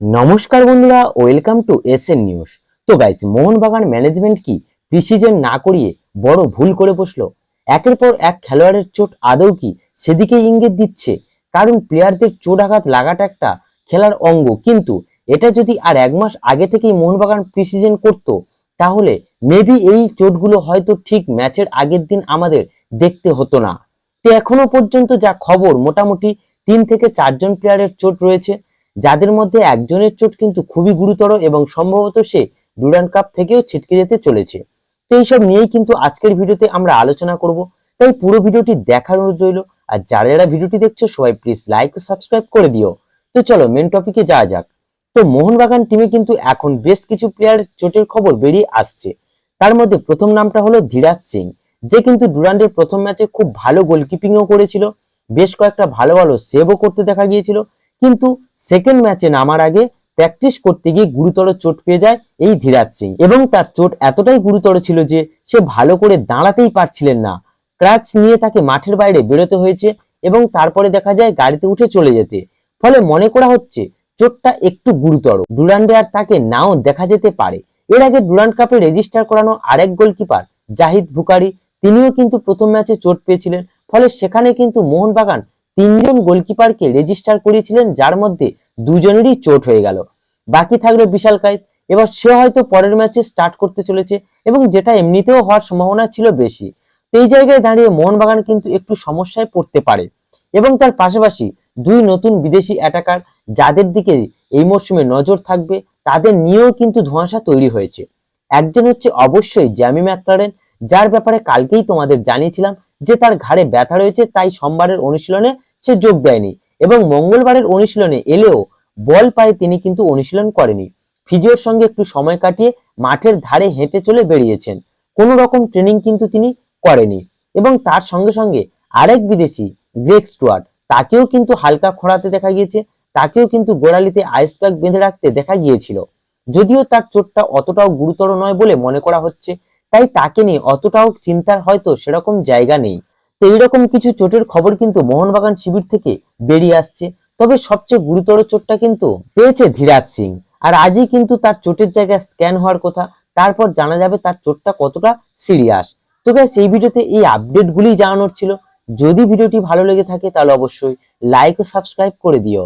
নমস্কার বন্ধুরা, welcome to S N news. তো গাইজ মোহনবাগান ম্যানেজমেন্ট কি প্রিসিজন না করিয়ে বড় ভুল করে বসল? একের পর এক খেলোয়াড়ের চোট আদৌ কি সেদিকে ইঙ্গিত দিচ্ছে? কারণ প্লেয়ারদের চোট আঘাত লাগাটা একটা খেলার অঙ্গ। কিন্তু এটা যদি আর এক মাস আগে থেকেই মোহনবাগান প্রিসিজন করত, তাহলে মেবি এই চোটগুলো হয়তো ঠিক ম্যাচের আগের দিন আমাদের দেখতে হতো না। তো এখনও পর্যন্ত যা খবর, মোটামুটি তিন থেকে চারজন প্লেয়ারের চোট রয়েছে। যাদের মধ্যে একজনের চোট কিন্তু খুবই গুরুতর এবং সম্ভবত সে ডুরান্ড কাপ থেকেও ছিটকে যেতে চলেছে। তো এইসব নিয়েই কিন্তু আজকের ভিডিওতে আমরা আলোচনা করব। তাই পুরো ভিডিওটি দেখার অনুরোধ রইল। আর যারা যারা ভিডিওটি দেখছ, সবাই প্লিজ লাইক ও সাবস্ক্রাইব করে দিও। তো চলো মেন টপিকে যাওয়া যাক। তো মোহনবাগান টিমে কিন্তু এখন বেশ কিছু প্লেয়ার চোটের খবর বেরিয়ে আসছে। তার মধ্যে প্রথম নামটা হলো ধীরাজ সিং। যে কিন্তু ডুরান্ডের প্রথম ম্যাচে খুব ভালো গোলকিপিংও করেছিল। বেশ কয়েকটা ভালো ভালো সেভও করতে দেখা গিয়েছিল। কিন্তু সেকেন্ড ম্যাচে নামার আগে প্র্যাকটিস করতে গিয়ে গুরুতর চোট পেয়ে যায় এই ধীরাজ সিং। এবং তার চোট এতটাই গুরুতর ছিল যে সে ভালো করে দাঁড়াতেই পারছিলেন না। ক্রাচ নিয়ে তাকে মাঠের বাইরে বেরোতে হয়েছে এবং তারপরে দেখা যায় গাড়িতে উঠে চলে যেতে। ফলে মনে করা হচ্ছে চোটটা একটু গুরুতর। ডুরান্ডে আর তাকে নাও দেখা যেতে পারে। এর আগে ডুরান্ড কাপে রেজিস্টার করানো আরেক গোলকিপার জাহিদ ভুকারি, তিনিও কিন্তু প্রথম ম্যাচে চোট পেয়েছিলেন। ফলে সেখানে কিন্তু মোহনবাগান তিনজন গোলকিপারকে রেজিস্টার করিয়েছিলেন, যার মধ্যে দুজনেরই চোট হয়ে গেল। বাকি থাকল বিশাল কায়েত। এবার সে হয়তো পরের ম্যাচে স্টার্ট করতে চলেছে এবং যেটা এমনিতেও হওয়ার সম্ভাবনা ছিল বেশি। এই জায়গায় দাঁড়িয়ে মোহনবাগান কিন্তু একটু সমস্যায় পড়তে পারে। এবং তার পাশাপাশি দুই নতুন বিদেশি অ্যাটাকার যাদের দিকে এই মরশুমে নজর থাকবে, তাদের নিয়েও কিন্তু ধোঁয়াশা তৈরি হয়েছে। একজন হচ্ছে অবশ্যই জ্যামি ম্যাকলারেন, যার ব্যাপারে কালকেই তোমাদের জানিয়েছিলাম যে তার ঘাড়ে ব্যথা রয়েছে তাই সোমবারের অনুশীলনে সে যোগ দেয়নি এবং মঙ্গলবারের অনুশীলনে এলেও বল পায়ে তিনি কিন্তু অনুশীলন করেনি। ফিজিওর সঙ্গে একটু সময় কাটিয়ে মাঠের ধারে হেঁটে চলে বেরিয়েছেন। কোনো রকম ট্রেনিং কিন্তু তিনি করেনি এবং তার সঙ্গে সঙ্গে আরেক বিদেশি গ্রেক স্টুয়ার্ট, তাকেও কিন্তু হালকা খোঁড়াতে দেখা গিয়েছে, তাকেও কিন্তু গোড়ালিতে আইস প্যাক বেঁধে রাখতে দেখা গিয়েছিল। যদিও তার চোটটা অতটাও গুরুতর নয় বলে মনে করা হচ্ছে তাই তাকে নিয়ে অতটাও চিন্তার হয়তো সেরকম জায়গা নেই। তো এইরকম কিছু চোটের খবর কিন্তু মোহনবাগান শিবির থেকে বেরিয়ে আসছে। তবে সবচেয়ে গুরুতর চোটটা কিন্তু পেয়েছে ধীরাজ সিং। আর আজই কিন্তু তার চোটের জায়গায় স্ক্যান হওয়ার কথা, তারপর জানা যাবে তার চোটটা কতটা সিরিয়াস। তো গাইস এই ভিডিওতে এই আপডেটগুলি জানানোর ছিল। যদি ভিডিওটি ভালো লেগে থাকে তাহলে অবশ্যই লাইক ও সাবস্ক্রাইব করে দিও।